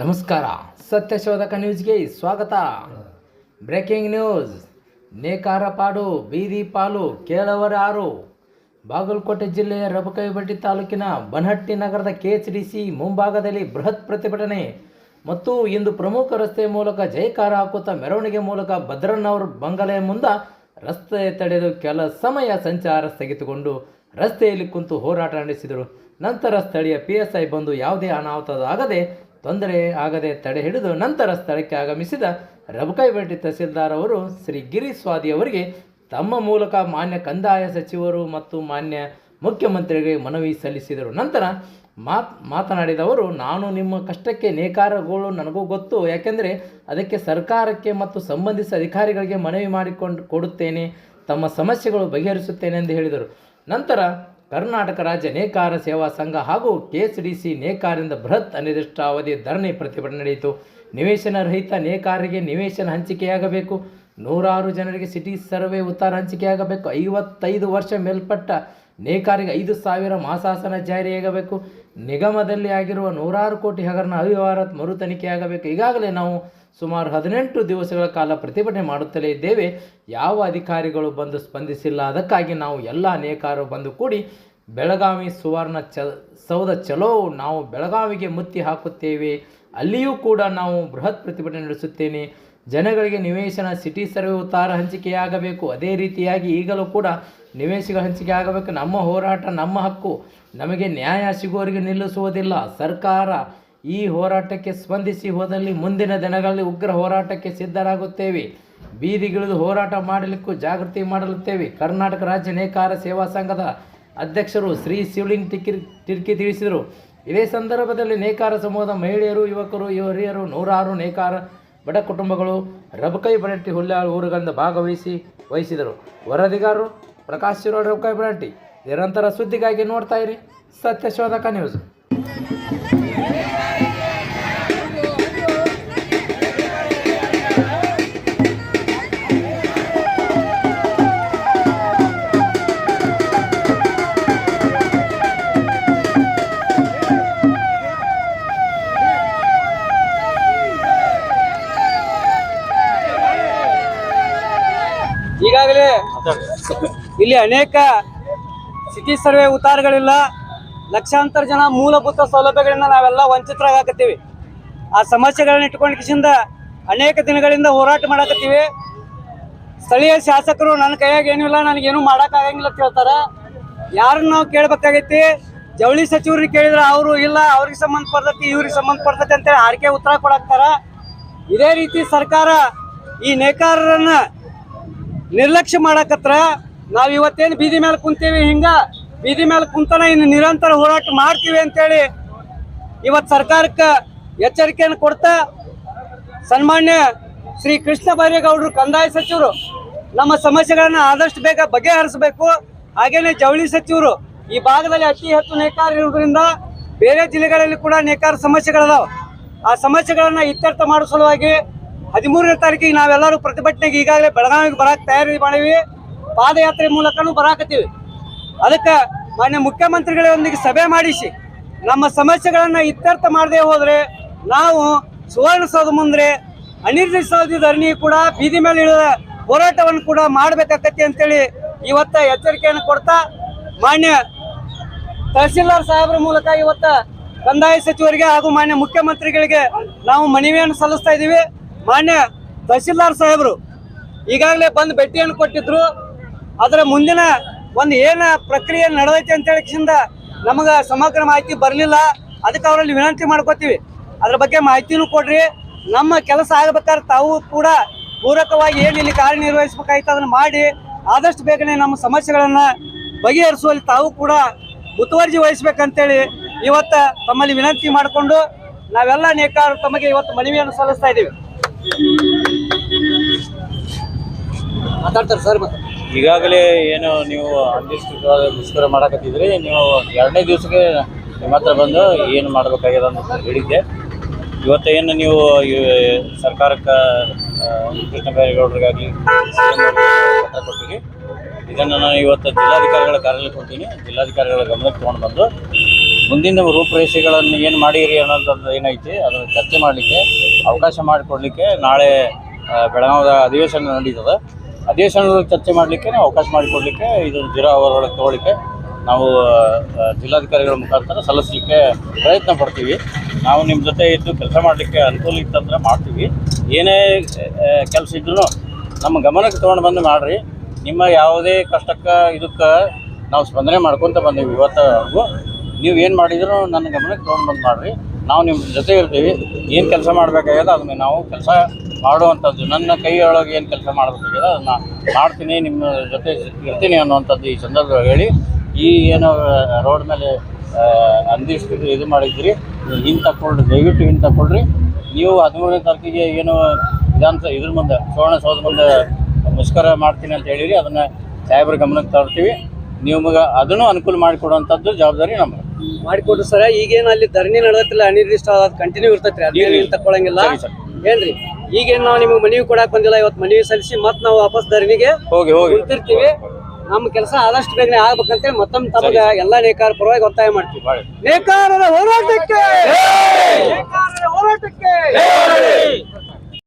ನಮಸ್ಕಾರ. ಸತ್ಯಶೋಧಕ ನ್ಯೂಸ್ಗೆ ಸ್ವಾಗತ. Breaking news. ನೇಕಾರ ಪಾಡು, ಬೀದಿ ಪಾಲು ಕೇಳವರಾರು ಬಾಗಲಕೋಟೆ ಜಿಲ್ಲೆಯ ರಬಕೈಬಟ್ಟಿ ತಾಲೂಕಿನ ಬನಹಟ್ಟಿ ನಗರದ ಕೆಎಚ್ಡಿಸಿ ಮುಂಭಾಗದಲ್ಲಿ ಬೃಹತ್ ಪ್ರತಿಭಟನೆ. ಮತ್ತು ಇಂದು ಪ್ರಮುಖ ರಸ್ತೆ ಮೂಲಕ ಜೈಕಾರ ಹಾಕುತ್ತಾ ಮೆರವಣಿಗೆ ಮೂಲಕ ಭದ್ರನವರ ಬಂಗಲೆಯ ಮುಂದ ರಸ್ತೆ ತಡೆದು ಕೆಲ ಸಮಯ ಸಂಚಾರ ಸ್ಥಗಿತಗೊಂಡು ರಸ್ತೆಯಲ್ಲಿ ಕುಂತು ಹೋರಾಟ ನಡೆಸಿದರು. ನಂತರ ಸ್ಥಳೀಯ ಪಿ ಎಸ್ ಐ ಬಂದು ಯಾವುದೇ ಅನಾಹುತವಾಗದೆ ತೊಂದರೆ ಆಗದೆ ತಡೆ ಹಿಡಿದು ನಂತರ ಸ್ಥಳಕ್ಕೆ ಆಗಮಿಸಿದ ರಬಕೈಬೆಟ್ಟಿ ತಹಸೀಲ್ದಾರ್ ಅವರು ಶ್ರೀ ಗಿರಿ ಸ್ವಾದಿ ಅವರಿಗೆ ತಮ್ಮ ಮೂಲಕ ಮಾನ್ಯ ಕಂದಾಯ ಸಚಿವರು ಮತ್ತು ಮಾನ್ಯ ಮುಖ್ಯಮಂತ್ರಿಗಳಿಗೆ ಮನವಿ ಸಲ್ಲಿಸಿದರು. ನಂತರ ಮಾತ್ ಮಾತನಾಡಿದವರು ನಾನು ನಿಮ್ಮ ಕಷ್ಟಕ್ಕೆ ನೇಕಾರಗಳು ನನಗೂ ಗೊತ್ತು. ಯಾಕೆಂದರೆ ಅದಕ್ಕೆ ಸರ್ಕಾರಕ್ಕೆ ಮತ್ತು ಸಂಬಂಧಿಸಿದ ಅಧಿಕಾರಿಗಳಿಗೆ ಮನವಿ ಮಾಡಿಕೊಂಡು ಕೊಡುತ್ತೇನೆ. ತಮ್ಮ ಸಮಸ್ಯೆಗಳು ಬಗೆಹರಿಸುತ್ತೇನೆ ಎಂದು ಹೇಳಿದರು. ನಂತರ ಕರ್ನಾಟಕ ರಾಜ್ಯ ನೇಕಾರ ಸೇವಾ ಸಂಘ ಹಾಗೂ ಕೆಎಸ್ಡಿಸಿ ನೇಕಾರಿಂದ ಬೃಹತ್ ಅನಿರ್ದಿಷ್ಟಾವಧಿ ಧರಣಿ ಪ್ರತಿಭಟನೆ ನಡೆಯಿತು. ನಿವೇಶನ ರಹಿತ ನೇಕಾರರಿಗೆ ನಿವೇಶನ ಹಂಚಿಕೆಯಾಗಬೇಕು. ನೂರಾರು ಜನರಿಗೆ ಸಿಟಿ ಸರ್ವೆ ಉತ್ತರ ಹಂಚಿಕೆಯಾಗಬೇಕು. ಐವತ್ತೈದು ವರ್ಷ ಮೇಲ್ಪಟ್ಟ ನೇಕಾರಿಗೆ ಐದು ಸಾವಿರ ಮಾಸಾಸನ ಜಾರಿಯಾಗಬೇಕು ನಿಗಮದಲ್ಲಿ ಆಗಿರುವ ನೂರಾರು ಕೋಟಿ ಹಗರಣ ಅವ್ಯವಹಾರ ಮರು ತನಿಖೆಯಾಗಬೇಕು. ಈಗಾಗಲೇ ನಾವು ಸುಮಾರು ಹದಿನೆಂಟು ದಿವಸಗಳ ಕಾಲ ಪ್ರತಿಭಟನೆ ಮಾಡುತ್ತಲೇ ಇದ್ದೇವೆ. ಯಾವ ಅಧಿಕಾರಿಗಳು ಬಂದು ಸ್ಪಂದಿಸಿಲ್ಲ. ಅದಕ್ಕಾಗಿ ನಾವು ಎಲ್ಲ ನೇಕಾರರು ಬಂದು ಕೂಡಿ ಬೆಳಗಾವಿ ಸುವರ್ಣ ಚ, ಸೌಧ ಚಲೋ, ನಾವು ಬೆಳಗಾವಿಗೆ ಮುತ್ತಿ ಹಾಕುತ್ತೇವೆ. ಅಲ್ಲಿಯೂ ಕೂಡ ನಾವು ಬೃಹತ್ ಪ್ರತಿಭಟನೆ ನಡೆಸುತ್ತೇನೆ. ಜನಗಳಿಗೆ ನಿವೇಶನ ಸಿಟಿ ಸರ್ವೆ ಉತ್ತಾರ ಹಂಚಿಕೆಯಾಗಬೇಕು. ಅದೇ ರೀತಿಯಾಗಿ ಈಗಲೂ ಕೂಡ ನಿವೇಶಗಳ ಹಂಚಿಕೆ ಆಗಬೇಕು. ನಮ್ಮ ಹೋರಾಟ, ನಮ್ಮ ಹಕ್ಕು. ನಮಗೆ ನ್ಯಾಯ ಸಿಗುವವರಿಗೆ ನಿಲ್ಲಿಸುವುದಿಲ್ಲ. ಸರ್ಕಾರ ಈ ಹೋರಾಟಕ್ಕೆ ಸ್ಪಂದಿಸಿ ಹೋದಲ್ಲಿ ಮುಂದಿನ ದಿನಗಳಲ್ಲಿ ಉಗ್ರ ಹೋರಾಟಕ್ಕೆ ಸಿದ್ಧರಾಗುತ್ತೇವೆ. ಬೀದಿಗಿಳಿದು ಹೋರಾಟ ಮಾಡಲಿಕ್ಕೂ ಜಾಗೃತಿ ಮಾಡಲುತ್ತೇವೆ. ಕರ್ನಾಟಕ ರಾಜ್ಯ ನೇಕಾರ ಸೇವಾ ಸಂಘದ ಅಧ್ಯಕ್ಷರು ಶ್ರೀ ಶಿವಲಿಂಗ್ ಟಿಕ್ಕಿ ಟಿರ್ಕಿ ತಿಳಿಸಿದರು. ಇದೇ ಸಂದರ್ಭದಲ್ಲಿ ನೇಕಾರ ಸಮೂಹದ ಮಹಿಳೆಯರು, ಯುವಕರು ಯುವರಿಯರು ನೂರಾರು ನೇಕಾರ ಬಡ ಕುಟುಂಬಗಳು ರಬಕೈ ಬರಟ್ಟಿ ಹುಲ್ಲಾಳು ಊರುಗಳಿಂದ ಭಾಗವಹಿಸಿ ವಹಿಸಿದರು. ವರದಿಗಾರರು ಪ್ರಕಾಶ್ ಶಿರೋಡ್ ರಬಕೈ ಬರಟ್ಟಿ ನಿರಂತರ ಸುದ್ದಿಗಾಗಿ ನೋಡ್ತಾ ಇರಿ ಸತ್ಯಶೋಧಕ ನ್ಯೂಸ್. ಈಗಾಗಲೇ ಇಲ್ಲಿ ಅನೇಕ ಸಿಟಿ ಸರ್ವೆ ಉತ್ತಾರಗಳಿಲ್ಲ ಲಕ್ಷಾಂತರ ಜನ ಮೂಲಭೂತ ಸೌಲಭ್ಯಗಳಿಂದ ನಾವೆಲ್ಲ ವಂಚಿತರಾಗತ್ತೀವಿ ಆ ಸಮಸ್ಯೆಗಳನ್ನ ಇಟ್ಕೊಂಡು ಕಿಸಿಂದ ಅನೇಕ ದಿನಗಳಿಂದ ಹೋರಾಟ ಮಾಡಕತ್ತೀವಿ. ಸ್ಥಳೀಯ ಶಾಸಕರು ನನ್ನ ಕೈಯಾಗ ಏನೂ ಇಲ್ಲ ನನಗೇನು ಮಾಡೋಕ್ಕಾಗಂಗಿಲ್ಲ ಅಂತ ಹೇಳ್ತಾರೆ. ಯಾರನ್ನ ನಾವು ಕೇಳಬೇಕಾಗೈತಿ? ಜವಳಿ ಸಚಿವರಿಗೆ ಕೇಳಿದ್ರೆ ಅವರು ಇಲ್ಲ ಅವ್ರಿಗೆ ಸಂಬಂಧಪಡ್ತೈತಿ ಇವ್ರಿಗೆ ಸಂಬಂಧಪಡ್ತೈತಿ ಅಂತೇಳಿ ಆರ್ಕೆ ಉತ್ತರ ಕೊಡಾಕ್ತಾರ. ಇದೇ ರೀತಿ ಸರ್ಕಾರ ಈ ನೇಕಾರರನ್ನ ನಿರ್ಲಕ್ಷ್ಯ ಮಾಡಕತ್ರ ನಾವ್ ಇವತ್ತೇನು ಬೀದಿ ಮೇಲೆ ಕುಂತೀವಿ, ಹಿಂಗ ಬೀದಿ ಮೇಲೆ ಕುಂತನ ಇನ್ನು ನಿರಂತರ ಹೋರಾಟ ಮಾಡ್ತೀವಿ ಅಂತೇಳಿ ಇವತ್ತು ಸರ್ಕಾರಕ್ಕೆ ಎಚ್ಚರಿಕೆಯನ್ನು ಕೊಡ್ತಾ ಸನ್ಮಾನ್ಯ ಶ್ರೀ ಕೃಷ್ಣ ಬೈರೇಗೌಡರು, ಕಂದಾಯ ಸಚಿವರು ನಮ್ಮ ಸಮಸ್ಯೆಗಳನ್ನ ಆದಷ್ಟು ಬೇಗ ಬಗೆಹರಿಸಬೇಕು. ಹಾಗೇನೆ ಜವಳಿ ಸಚಿವರು ಈ ಭಾಗದಲ್ಲಿ ಅತಿ ಹೆಚ್ಚು ನೇಕಾರ ಇರುವುದರಿಂದ ಬೇರೆ ಜಿಲ್ಲೆಗಳಲ್ಲಿ ಕೂಡ ನೇಕಾರ ಸಮಸ್ಯೆಗಳದಾವ. ಆ ಸಮಸ್ಯೆಗಳನ್ನ ಇತ್ಯರ್ಥ ಮಾಡೋ ಸಲುವಾಗಿ ಹದಿಮೂರನೇ ತಾರೀಕಿಗೆ ನಾವೆಲ್ಲರೂ ಪ್ರತಿಭಟನೆಗೆ ಈಗಾಗಲೇ ಬೆಳಗಾವಿಗೆ ಬರಕ್ಕೆ ತಯಾರಿ ಮಾಡೀವಿ. ಪಾದಯಾತ್ರೆ ಮೂಲಕನೂ ಬರಾಕತ್ತೀವಿ. ಅದಕ್ಕೆ ಮಾನ್ಯ ಮುಖ್ಯಮಂತ್ರಿಗಳೊಂದಿಗೆ ಸಭೆ ಮಾಡಿಸಿ, ನಮ್ಮ ಸಮಸ್ಯೆಗಳನ್ನು ಇತ್ಯರ್ಥ ಮಾಡದೆ ಹೋದ್ರೆ ನಾವು ಸುವರ್ಣಸೌಧ ಮುಂದೆ ಅನಿರ್ದಿಷ್ಟ ಧರಣಿ ಕೂಡ, ಬೀದಿ ಮೇಲೆ ಇಳಿದ ಹೋರಾಟವನ್ನು ಕೂಡ ಮಾಡಬೇಕಾಗತ್ತೆ ಅಂತೇಳಿ ಇವತ್ತ ಎಚ್ಚರಿಕೆಯನ್ನು ಕೊಡ್ತಾ, ಮಾನ್ಯ ತಹಸೀಲ್ದಾರ್ ಸಾಹೇಬರ ಮೂಲಕ ಇವತ್ತ ಕಂದಾಯ ಸಚಿವರಿಗೆ ಹಾಗೂ ಮಾನ್ಯ ಮುಖ್ಯಮಂತ್ರಿಗಳಿಗೆ ನಾವು ಮನವಿಯನ್ನು ಸಲ್ಲಿಸ್ತಾ ಇದ್ದೀವಿ. ಮಾನ್ಯ ತಹಸೀಲ್ದಾರ್ ಸಾಹೇಬರು ಈಗಾಗಲೇ ಬಂದು ಭೇಟಿಯನ್ನು ಕೊಟ್ಟಿದ್ರು. ಅದರ ಮುಂದಿನ ಒಂದು ಏನು ಪ್ರಕ್ರಿಯೆ ನಡೆದೈತೆ ಅಂತ ಹೇಳಿಕಿಂದ ನಮಗೆ ಸಮಗ್ರ ಮಾಹಿತಿ ಬರಲಿಲ್ಲ. ಅದಕ್ಕೆ ಅವರಲ್ಲಿ ವಿನಂತಿ ಮಾಡ್ಕೋತೀವಿ. ಅದ್ರ ಬಗ್ಗೆ ಮಾಹಿತಿನೂ ಕೊಡ್ರಿ. ನಮ್ಮ ಕೆಲಸ ಆಗಬೇಕಾದ್ರೆ ತಾವು ಕೂಡ ಪೂರಕವಾಗಿ ಏನು ಇಲ್ಲಿ ಕಾರ್ಯನಿರ್ವಹಿಸಬೇಕಾಯ್ತು ಅದನ್ನು ಮಾಡಿ, ಆದಷ್ಟು ಬೇಗನೆ ನಮ್ಮ ಸಮಸ್ಯೆಗಳನ್ನ ಬಗೆಹರಿಸುವಲ್ಲಿ ತಾವು ಕೂಡ ಮುತುವರ್ಜಿ ವಹಿಸ್ಬೇಕಂತೇಳಿ ಇವತ್ತು ತಮ್ಮಲ್ಲಿ ವಿನಂತಿ ಮಾಡಿಕೊಂಡು ನಾವೆಲ್ಲ ನೇಕಾರ ತಮಗೆ ಇವತ್ತು ಮನವಿಯನ್ನು ಸಲ್ಲಿಸ್ತಾ ಇದ್ದೀವಿ. ಮಾತಾಡ್ತಾರೆ ಸರ್ ಮತ್ತೆ. ಈಗಾಗಲೇ ಏನು ನೀವು ಅಂದಿಷ್ಟು ಮುಷ್ಕರ ಮಾಡಕತ್ತಿದ್ರಿ ನೀವು ಎರಡನೇ ದಿವಸಕ್ಕೆ ನಿಮ್ಮ ಹತ್ರ ಬಂದು ಏನು ಮಾಡಬೇಕಾಗ್ಯದ ಅಂತ ಹೇಳಿದ್ದೆ. ಇವತ್ತು ಏನು ನೀವು ಸರ್ಕಾರಕ್ಕೆ ಆ, ಕೃಷ್ಣ ಬೈರೇಗೌಡರಿಗಾಗಲಿ ಪತ್ರ ಕೊಟ್ಟಿರಿ. ಇದನ್ನು ನಾನು ಇವತ್ತು ಜಿಲ್ಲಾಧಿಕಾರಿಗಳ ಕಾರ್ಯಾಲಯಕ್ಕೆ ಹೋಗ್ತೀನಿ. ಜಿಲ್ಲಾಧಿಕಾರಿಗಳ ಗಮನಕ್ಕೆ ತೊಗೊಂಡು ಬಂದು ಮುಂದಿನ ರೂಪುರೇಷೆಗಳನ್ನು ಏನು ಮಾಡಿರಿ ಅನ್ನೋಂಥದ್ದು ಏನೈತಿ, ಅದನ್ನು ಚರ್ಚೆ ಮಾಡಲಿಕ್ಕೆ ಅವಕಾಶ ಮಾಡಿಕೊಡ್ಲಿಕ್ಕೆ ನಾಳೆ ಬೆಳಗಾವದ ಅಧಿವೇಶನ ನಡೀತದೆ. ಅಧಿವೇಶನದಲ್ಲಿ ಚರ್ಚೆ ಮಾಡಲಿಕ್ಕೆ ಅವಕಾಶ ಮಾಡಿಕೊಡ್ಲಿಕ್ಕೆ, ಇದು ಜಿರಾ ಅವರೊಳಗೆ ತಗೊಳ್ಳಿಕ್ಕೆ ನಾವು ಜಿಲ್ಲಾಧಿಕಾರಿಗಳ ಮುಖಾಂತರ ಸಲ್ಲಿಸಲಿಕ್ಕೆ ಪ್ರಯತ್ನ ಪಡ್ತೀವಿ. ನಾವು ನಿಮ್ಮ ಜೊತೆ ಇದ್ದು ಕೆಲಸ ಮಾಡಲಿಕ್ಕೆ ಅನುಕೂಲ ಇತ್ತಂದ್ರೆ ಮಾಡ್ತೀವಿ. ಏನೇ ಕೆಲಸ ಇದ್ರೂ ನಮ್ಮ ಗಮನಕ್ಕೆ ತೊಗೊಂಡು ಬಂದು ಮಾಡಿರಿ. ನಿಮ್ಮ ಯಾವುದೇ ಕಷ್ಟಕ್ಕೆ, ಇದಕ್ಕೆ ನಾವು ಸ್ಪಂದನೆ ಮಾಡ್ಕೊತ ಬಂದೀವಿ ಇವತ್ತವರೆಗೂ. ನೀವು ಏನು ಮಾಡಿದ್ರು ನನ್ನ ಗಮನಕ್ಕೆ ತೊಗೊಂಡು ಬಂದು ಮಾಡಿರಿ. ನಾವು ನಿಮ್ಮ ಜೊತೆ ಇರ್ತೀವಿ. ಏನು ಕೆಲಸ ಮಾಡಬೇಕಾಗ್ಯದ ಅದನ್ನ ನಾವು ಕೆಲಸ ಮಾಡುವಂಥದ್ದು ನನ್ನ ಕೈಯೊಳಗೆ ಏನು ಕೆಲಸ ಮಾಡಬೇಕಾಗ್ಯದ ಅದನ್ನು ಮಾಡ್ತೀನಿ, ನಿಮ್ಮ ಜೊತೆ ಇರ್ತೀನಿ ಅನ್ನುವಂಥದ್ದು ಈ ಸಂದರ್ಭದಲ್ಲಿ ಹೇಳಿ. ಈ ಏನು ರೋಡ್ ಮೇಲೆ ಅಂದಿಷ್ಟು ಇದು ಮಾಡಿದ್ರಿ. ಹಿಂಗೆ ತಕ್ಕೊಳ್ರಿ ದಯವಿಟ್ಟು ಹಿಂಗೆ ತಕ್ಕೊಳ್ರಿ ನೀವು ಹದಿಮೂರನೇ ತಾರೀಕಿಗೆ ಏನು ವಿಧಾನಸಭೆ ಇದ್ರ ಮುಂದೆ ಸುವರ್ಣಸೌಧ ಮುಂದೆ ಮುಷ್ಕರ ಮಾಡ್ತೀನಿ ಅಂತ ಹೇಳಿರಿ. ಅದನ್ನು ಸಾಹೇಬ್ರ ಗಮನಕ್ಕೆ ತರ್ತೀವಿ. ನಿಮಗೆ ಅದನ್ನು ಅನುಕೂಲ ಮಾಡಿಕೊಡುವಂಥದ್ದು ಜವಾಬ್ದಾರಿ ನಮ್ಮ ಮಾಡಿಕೊಡ್ರಿ ಸರ್ ಈಗೇನು ಅಲ್ಲಿ ಧರಣಿ ನಡೆದತ್ತಿಲ್ಲ ಅನಿರ್ದಿಷ್ಟ ಕಂಟಿನ್ಯೂ ಇರ್ತೈತ್ರಿ ಅದೇನು ತಕೊಳ್ಳಂಗಿಲ್ಲ. ಏನ್ರಿ ಈಗೇನು ನಾವು ನಿಮಗೆ ಮನವಿ ಕೊಡಕ್ ಬಂದಿಲ್ಲ ಇವತ್ತು ಮನವಿ ಸಲ್ಲಿಸಿ ಮತ್ತೆ ನಾವು ವಾಪಸ್ ಧರಣಿಗೆ ಹೋಗಿ ಹೋಗಿ. ಕುಂತಿರ್ತೀವಿ. ನಮ್ಮ ಕೆಲಸ ಆದಷ್ಟು ಬೇಗನೆ ಆಗ್ಬೇಕಂತೇಳಿ ಮತ್ತೊಮ್ಮೆ ತಮಗೆ ಎಲ್ಲಾ ನೇಕಾರ ಪರವಾಗಿ ಒತ್ತಾಯ ಮಾಡ್ತೀವಿ. ಮಾಡಿ ನೇಕಾರರ ಹೋರಾಟಕ್ಕೆ! ಹೋರಾಟಕ್ಕೆ!